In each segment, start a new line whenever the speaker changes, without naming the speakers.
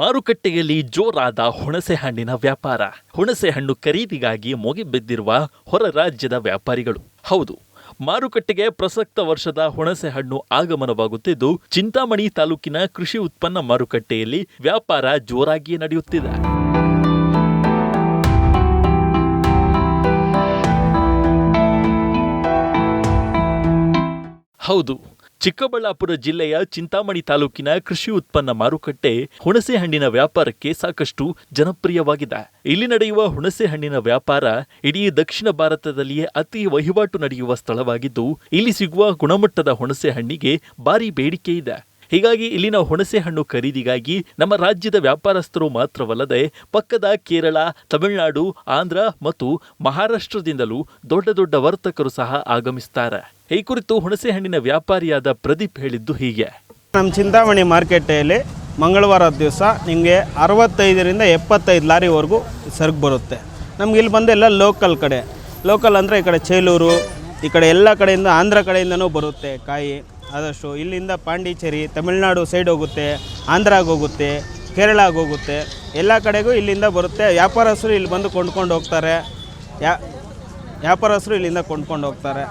ಮಾರುಕಟ್ಟೆಯಲ್ಲಿ ಜೋರಾದ ಹುಣಸೆ ಹಣ್ಣಿನ ವ್ಯಾಪಾರ. ಹುಣಸೆ ಹಣ್ಣು ಖರೀದಿಗಾಗಿ ಮುಗಿಬಿದ್ದಿರುವ ಹೊರ ರಾಜ್ಯದ ವ್ಯಾಪಾರಿಗಳು. ಹೌದು, ಮಾರುಕಟ್ಟೆಗೆ ಪ್ರಸಕ್ತ ವರ್ಷದ ಹುಣಸೆ ಹಣ್ಣು ಆಗಮನವಾಗುತ್ತಿದ್ದು, ಚಿಂತಾಮಣಿ ತಾಲೂಕಿನ ಕೃಷಿ ಉತ್ಪನ್ನ ಮಾರುಕಟ್ಟೆಯಲ್ಲಿ ವ್ಯಾಪಾರ ಜೋರಾಗಿಯೇ ನಡೆಯುತ್ತಿದೆ. ಹೌದು ಚಿಕ್ಕಬಳ್ಳಾಪುರ ಜಿಲ್ಲೆಯ ಚಿಂತಾಮಣಿ ತಾಲೂಕಿನ ಕೃಷಿ ಉತ್ಪನ್ನ ಮಾರುಕಟ್ಟೆ ಹುಣಸೆ ಹಣ್ಣಿನ ವ್ಯಾಪಾರಕ್ಕೆ ಸಾಕಷ್ಟು ಜನಪ್ರಿಯವಾಗಿದೆ. ಇಲ್ಲಿ ನಡೆಯುವ ಹುಣಸೆ ಹಣ್ಣಿನ ವ್ಯಾಪಾರ ಇಡೀ ದಕ್ಷಿಣ ಭಾರತದಲ್ಲಿಯೇ ಅತಿ ವಹಿವಾಟು ನಡೆಯುವ ಸ್ಥಳವಾಗಿದ್ದು, ಇಲ್ಲಿ ಸಿಗುವ ಗುಣಮಟ್ಟದ ಹುಣಸೆ ಹಣ್ಣಿಗೆ ಭಾರಿ ಬೇಡಿಕೆ ಇದೆ. ಹೀಗಾಗಿ ಇಲ್ಲಿನ ಹುಣಸೆ ಹಣ್ಣು ಖರೀದಿಗಾಗಿ ನಮ್ಮ ರಾಜ್ಯದ ವ್ಯಾಪಾರಸ್ಥರು ಮಾತ್ರವಲ್ಲದೆ ಪಕ್ಕದ ಕೇರಳ, ತಮಿಳುನಾಡು, ಆಂಧ್ರ ಮತ್ತು ಮಹಾರಾಷ್ಟ್ರದಿಂದಲೂ ದೊಡ್ಡ ದೊಡ್ಡ ವರ್ತಕರು ಸಹ ಆಗಮಿಸುತ್ತಾರೆ ಈ ಕುರಿತು ಹುಣಸೆ ಹಣ್ಣಿನ ವ್ಯಾಪಾರಿಯಾದ ಪ್ರದೀಪ್ ಹೇಳಿದ್ದು ಹೀಗೆ.
ನಮ್ಮ ಚಿಂತಾಮಣಿ ಮಾರ್ಕೆಟೆಯಲ್ಲಿ ಮಂಗಳವಾರ ದಿವಸ ನಿಮಗೆ ಅರವತ್ತೈದರಿಂದ ಎಪ್ಪತ್ತೈದು ಲಾರಿವರೆಗೂ ಸರಕು ಬರುತ್ತೆ. ನಮ್ಗೆ ಇಲ್ಲಿ ಬಂದೆಲ್ಲ ಲೋಕಲ್ ಕಡೆ. ಲೋಕಲ್ ಅಂದರೆ ಈ ಕಡೆ ಚೇಲೂರು, ಈ ಕಡೆ ಎಲ್ಲ ಕಡೆಯಿಂದ ಆಂಧ್ರ ಕಡೆಯಿಂದನೂ ಬರುತ್ತೆ ಕಾಯಿ. ಆದಷ್ಟು ಇಲ್ಲಿಂದ ಪಾಂಡಿಚೇರಿ ತಮಿಳ್ನಾಡು ಸೈಡ್ ಹೋಗುತ್ತೆ, ಆಂಧ್ರಾಗ ಹೋಗುತ್ತೆ, ಕೇರಳಾಗ ಹೋಗುತ್ತೆ. ಎಲ್ಲ ಕಡೆಗೂ ಇಲ್ಲಿಂದ ಬರುತ್ತೆ. ವ್ಯಾಪಾರಸ್ಥರು ಇಲ್ಲಿ ಬಂದು ಕೊಂಡ್ಕೊಂಡು ಹೋಗ್ತಾರೆ. ವ್ಯಾಪಾರಸ್ಥರು ಇಲ್ಲಿಂದ ಕೊಂಡ್ಕೊಂಡು ಹೋಗ್ತಾರೆ.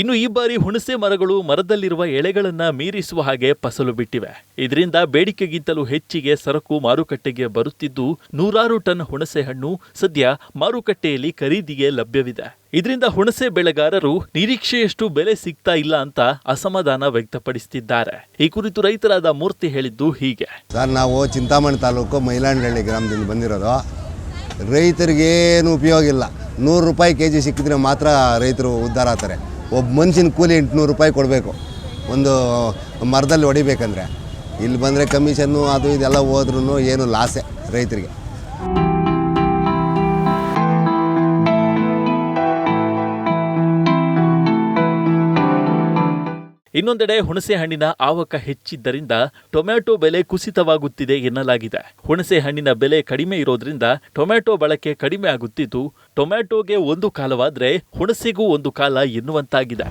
ಇನ್ನು ಈ ಬಾರಿ ಹುಣಸೆ ಮರಗಳು ಮರದಲ್ಲಿರುವ ಎಳೆಗಳನ್ನ ಮೀರಿಸುವ ಹಾಗೆ ಫಸಲು ಬಿಟ್ಟಿವೆ. ಇದರಿಂದ ಬೇಡಿಕೆಗಿಂತಲೂ ಹೆಚ್ಚಿಗೆ ಸರಕು ಮಾರುಕಟ್ಟೆಗೆ ಬರುತ್ತಿದ್ದು ನೂರಾರು ಟನ್ ಹುಣಸೆ ಹಣ್ಣು ಸದ್ಯ ಮಾರುಕಟ್ಟೆಯಲ್ಲಿ ಖರೀದಿಗೆ ಲಭ್ಯವಿದೆ. ಇದರಿಂದ ಹುಣಸೆ ಬೆಳೆಗಾರರು ನಿರೀಕ್ಷೆಯಷ್ಟು ಬೆಲೆ ಸಿಗ್ತಾ ಇಲ್ಲ ಅಂತ ಅಸಮಾಧಾನ ವ್ಯಕ್ತಪಡಿಸುತ್ತಿದ್ದಾರೆ. ಈ ಕುರಿತು ರೈತರಾದ ಮೂರ್ತಿ ಹೇಳಿದ್ದು ಹೀಗೆ.
ಸರ್, ನಾವು ಚಿಂತಾಮಣಿ ತಾಲೂಕು ಮೈಲಾಂಡಹಳ್ಳಿ ಗ್ರಾಮದಿಂದ ಬಂದಿರೋದು. ರೈತರಿಗೇನು ಉಪಯೋಗ ಇಲ್ಲ. ನೂರು ರೂಪಾಯಿ ಕೆ ಜಿ ಸಿಕ್ಕಿದ್ರೆ ಮಾತ್ರ ರೈತರು ಉದ್ಧಾರ ಆಗ್ತಾರೆ. ಒಬ್ಬ ಮನುಷ್ಯನ ಕೂಲಿ ಎಂಟುನೂರು ರೂಪಾಯಿ ಕೊಡಬೇಕು. ಒಂದು ಮರದಲ್ಲಿ ಹೊಡಿಬೇಕಂದ್ರೆ. ಇಲ್ಲಿ ಬಂದರೆ ಕಮಿಷನ್ನು ಅದು ಇದೆಲ್ಲ ಹೋದ್ರೂ ಏನು ಲಾಸೆ ರೈತರಿಗೆ.
ಇನ್ನೊಂದೆಡೆ ಹುಣಸೆ ಹಣ್ಣಿನ ಆವಕ ಹೆಚ್ಚಿದ್ದರಿಂದ ಟೊಮ್ಯಾಟೊ ಬೆಲೆ ಕುಸಿತವಾಗುತ್ತಿದೆ ಎನ್ನಲಾಗಿದೆ. ಹುಣಸೆ ಹಣ್ಣಿನ ಬೆಲೆ ಕಡಿಮೆ ಇರೋದ್ರಿಂದ ಟೊಮ್ಯಾಟೊ ಬಳಕೆ ಕಡಿಮೆ ಆಗುತ್ತಿದ್ದು, ಟೊಮ್ಯಾಟೊಗೆ ಒಂದು ಕಾಲವಾದರೆ ಹುಣಸೆಗೂ ಒಂದು ಕಾಲ ಎನ್ನುವಂತಾಗಿದೆ.